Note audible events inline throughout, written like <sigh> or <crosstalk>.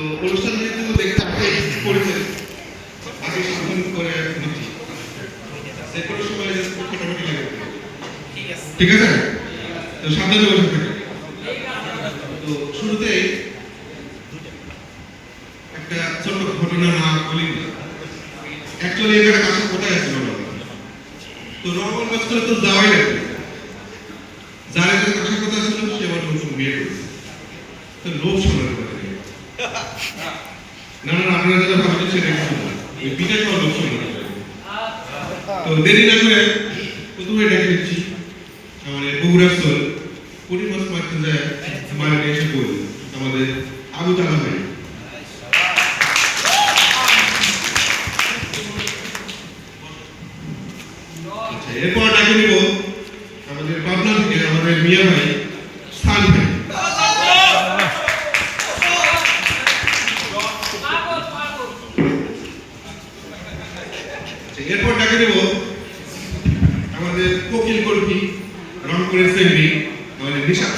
তো অনুষ্ঠানগুলি কিন্তু দেখতে আপনার করেছেন আগে সাধন করে নিচ্ছি সেগুলো সময় মোটামুটি লাগে। ঠিক আছে? তো সাবধানে বসে থাকে। তো শুরুতেই একটা ছোট ঘটনা না বলি অ্যাকচুয়ালি একটা কাছে কোথায় আছে তো নর্মাল কাজ করে তো যাওয়াই লাগবে যার একটা কাছে কথা আছে সে আমার নতুন বিয়ে করছে। তো লোভ শোনা না না আমি ওদের ভাবতে ছেড়ে এই তো দেরি না করে প্রথমে ডেকে দিচ্ছি আমাদের বগুড়া স্টোর পরিমাণ মাধ্যমে আমাদের এসে বলি আমাদের আবু তালা এরপর ডাকে দেব আমাদের কোকিল কর্মী রংপুরের সেমরি আমাদের নিশা।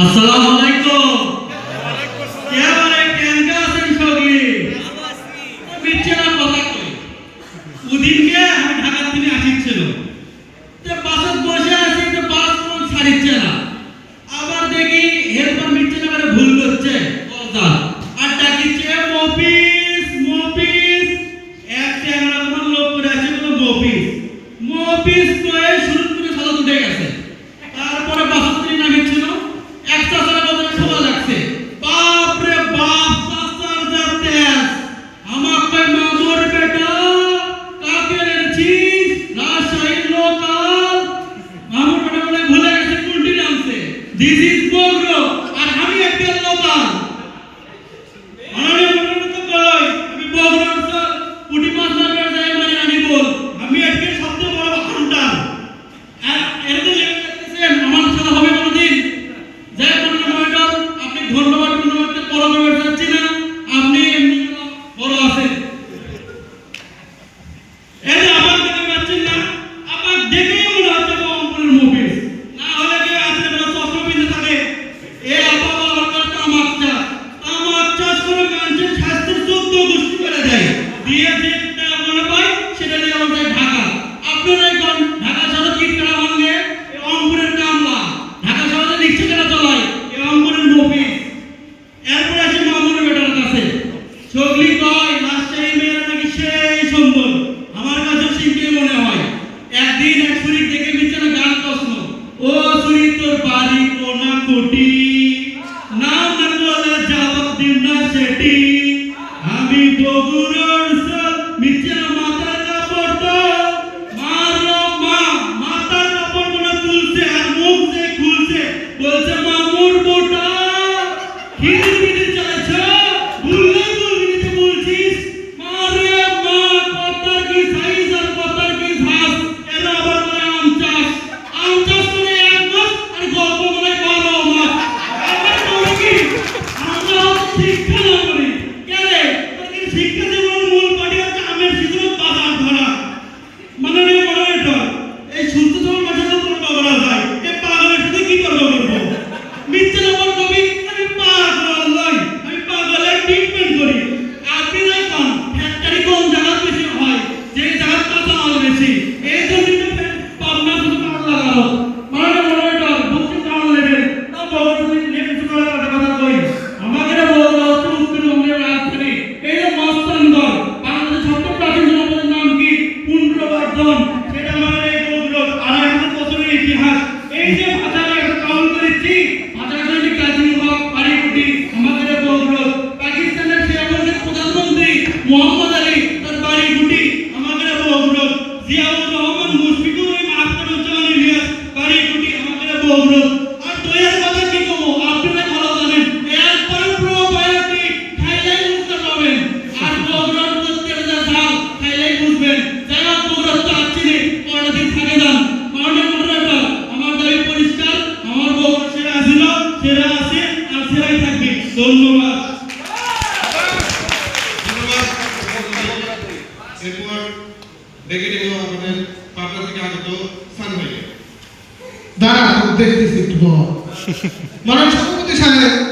আসসালামু আলাইকুম। He দেখে নেব আমাদের পাবনা থেকে আগত সানভাইকে দাঁড়া দেখতেছি একটু <laughs> মানুষ সভাপতি সাহেব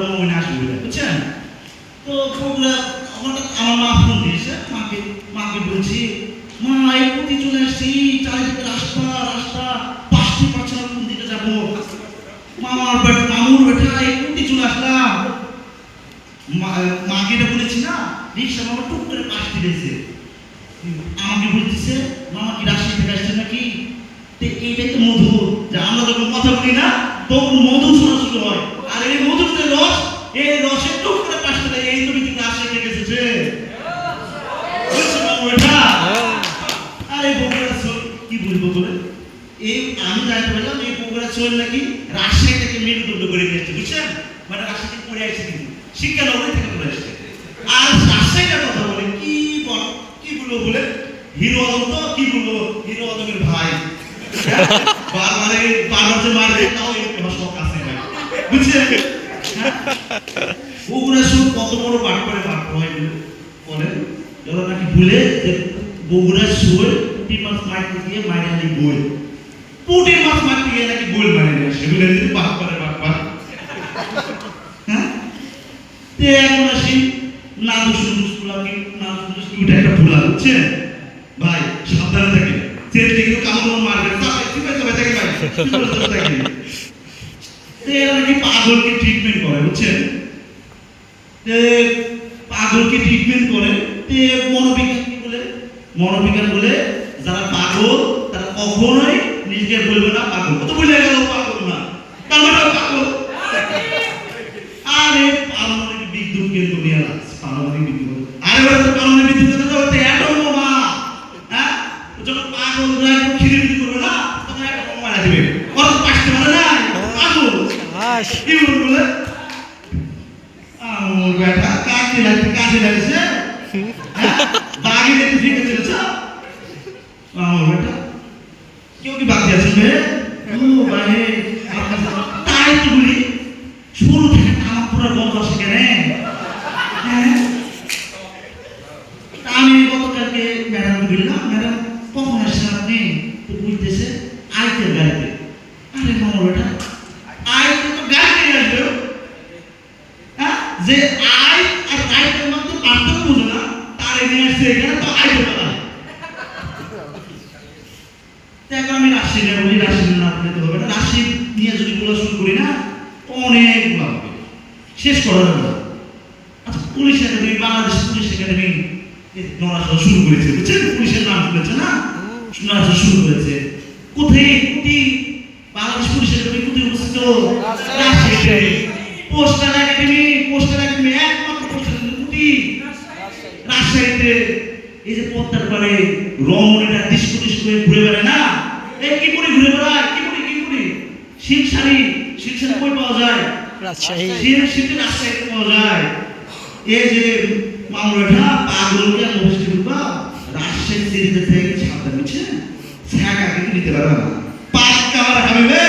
প্রোগ্রাম মনে আসবে বুঝছেন? তো আমার মা ফোন দিয়েছে, মাকে মাকে বলছি, মা, এই প্রতি চলে আসছি, চারিদিকে রাস্তা রাস্তা, পাঁচটি পাচ্ছে না যাব। মামার বেটা, মামুর বেটা, এই প্রতি চলে আসলাম। মাকে এটা বলেছি না, রিক্সা মামা টুক করে পাশ দিয়েছে আমাকে বলতেছে, মামা কি রাশি থেকে আসছে নাকি? এইটাই তো মধুর যে আমরা যখন কথা বলি না, তখন মধু সরাসরি হয়। আলম কি বলব হিরো আলমের ভাই। বার মানে যে মারবে তাও একটু শখ আছে বুঝছেন? হ্যাঁ? বগুড়া শুধু কত বড় বাট করে বাট হয় বলেন যারা নাকি ভুলে যে বগুড়া শুয়ে পুটি মাছ মারতে গিয়ে মাইরে আনি গোল। মাছ মারতে গিয়ে নাকি গোল মারে না সেগুলো যদি বাট করে, বাট পার হ্যাঁ? এখন আসি না দুশো দুষ্কুলাকে না দুশো দুটা একটা ভুলা বুঝছেন? ভাই, সাবধানে থাকে। চেন থেকে কামড় মারবে চাপে, চিপে চাপে থাকে ভাই। থাকে এরা নাকি পাগলকে ট্রিটমেন্ট করে, বুঝছেন? পাগলকে ট্রিটমেন্ট করে। মনোবিজ্ঞান কি বলে? মনোবিজ্ঞান বলে যারা পাগল, তারা কখনোই নিজেকে বলবে না পাগল। তো বলে গেল, পাগল না। তার মানে পাগল আরে পারমাণবিক বিদ্যুৎ কেন্দ্র নিয়ে আসছে পারমাণবিক বিদ্যুৎ আরে ওরা তো পারমাণবিক বিদ্যুৎ তো হচ্ছে অ্যাটম বোমা হ্যাঁ ও যখন পাগলরা একটু খিরে বিক্রি করবে না তখন অ্যাটম বোমা মারা দিবে ওরা পাঁচটা পারে না পাগল কি বলব আমার বেটা কাজে লাগছে কাজে লাগছে। adelante. রাজশাহীতে একাডেমি একাডেমি একমাত্র রাজশাহীতে এই যে পদ্মার পারে রমণীরা ডিস্কো ডিস্কো ঘুরে বেড়ায় না এই কি করে ঘুরে বেড়ায় কি করে কি করে শিব শাড়ি শিব শাড়ি কই পাওয়া যায় রাজশাহী। শিব শিব রাজশাহীতে পাওয়া যায় এই যে মামলাটা পাগলকে আর মহিষ করবা রাজশাহী। সিরিজে থেকে ছাড়তে বুঝছে ছ্যাঁকা কিন্তু নিতে পারবে না পাঁচ কামার খাবে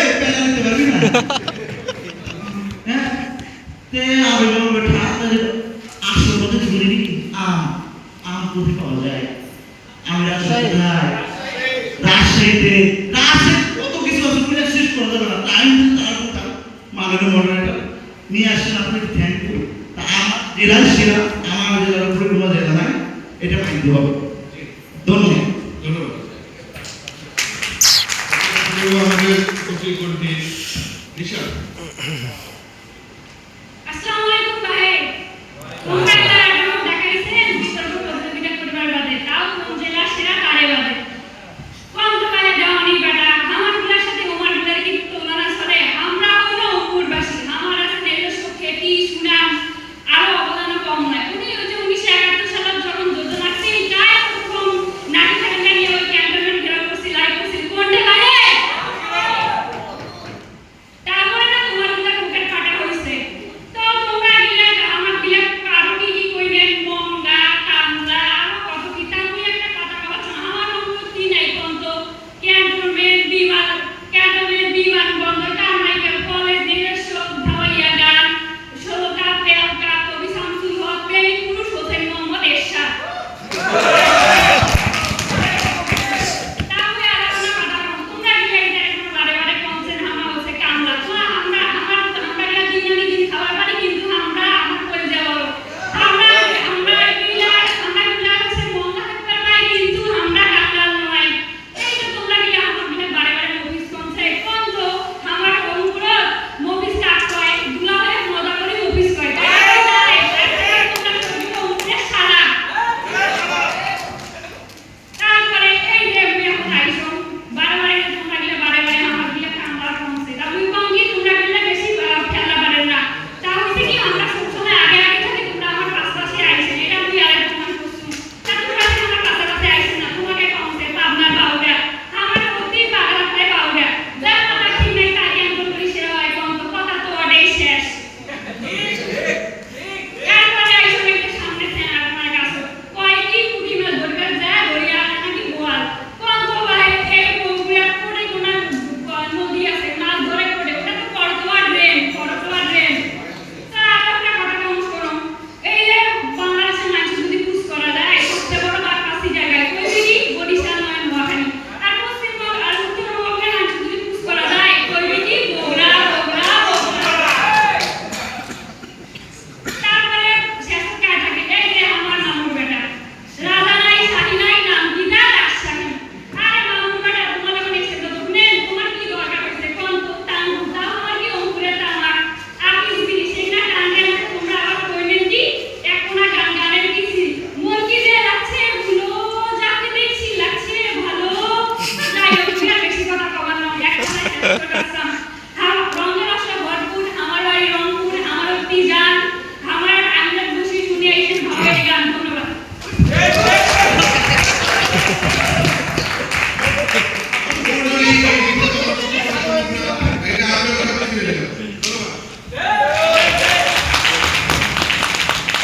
আসসালামু আলাইকুম